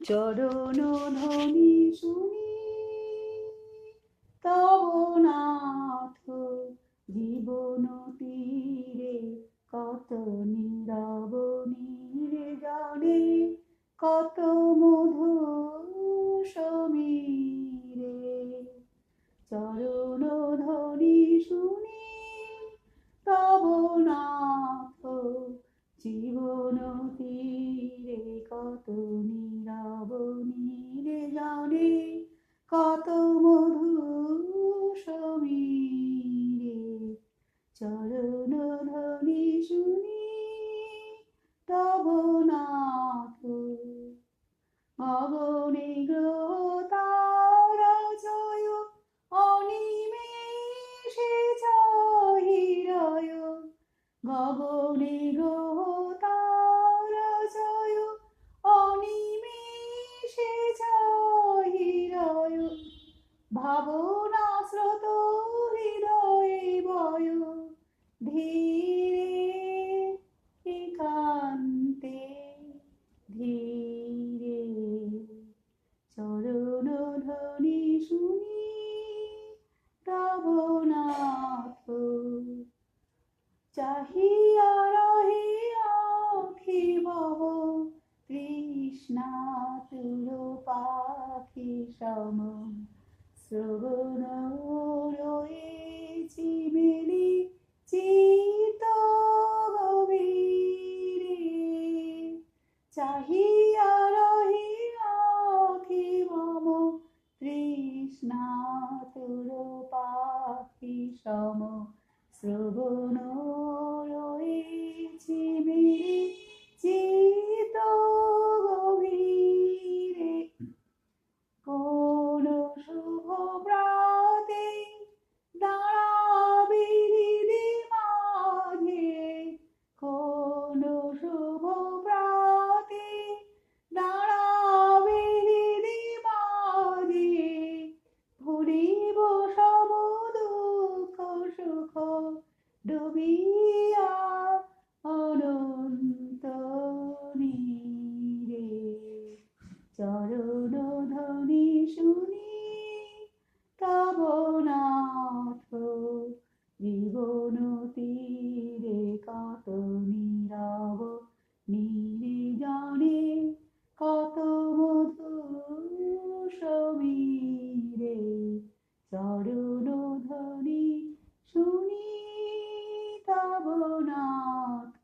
চরণ ধ্বনি শুনি, তব নাথ জীবন তীরে কত নীরব নির্জনে, কত মধু সমীরে। চরণ ধ্বনি শুনি, তব নাথ জীবন তীরে কত কত মধু সমীরে চরণ ধ্বনি শুনি, তব নাথ অগণে গ্রহ তারা জয় অনিমেষে চাহিরয় গগনে গ্রহ ভাবনা স্রোত হৃদয়ে বয়। ধীরে একান্তে, ধীরে চরণ ধ্বনি শুনি তব চাহিয়া রহে আখি বব, তৃষ্ণা তুল পাখি সম। চাহিয়া রহি আখি মম তৃষ্ণা তুর পাখি সম শ্রবণ রয়েছি মেলি কোনো তীরে কত নীরব নির্জনে কত মধু সমীরে। চরণ ধনি শুনি তবনাথ